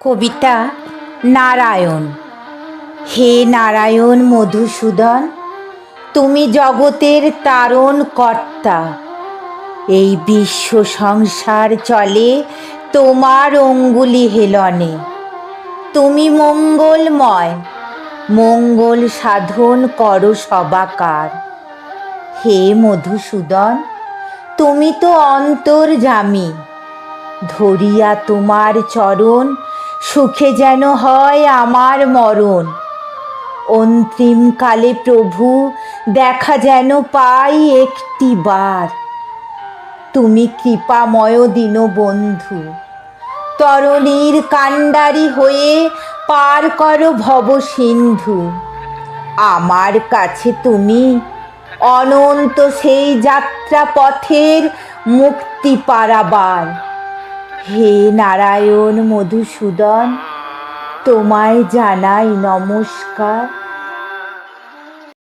কবিতা নারায়ণ। হে নারায়ণ মধুসূদন, তুমি জগতের তারণ কর্তা এই বিশ্ব সংসার চলে তোমার অঙ্গুলি হেলনে। তুমি মঙ্গলময়, মঙ্গল সাধন করো সবাকার। হে মধুসূদন, তুমি তো অন্তর্জামী ধরিয়া তোমার চরণ সুখে যেন হয় আমার মরণ। অন্তিমকালে প্রভু, দেখা যেন পাই একটি বার। তুমি কৃপাময় দিন বন্ধু তরণীর কাণ্ডারি হয়ে পার করো ভব সিন্ধু আমার কাছে তুমি অনন্ত সেই যাত্রা পথের মুক্তি পারাবার হে নারায়ণ মধুসূদন তোমায় জানাই নমস্কার।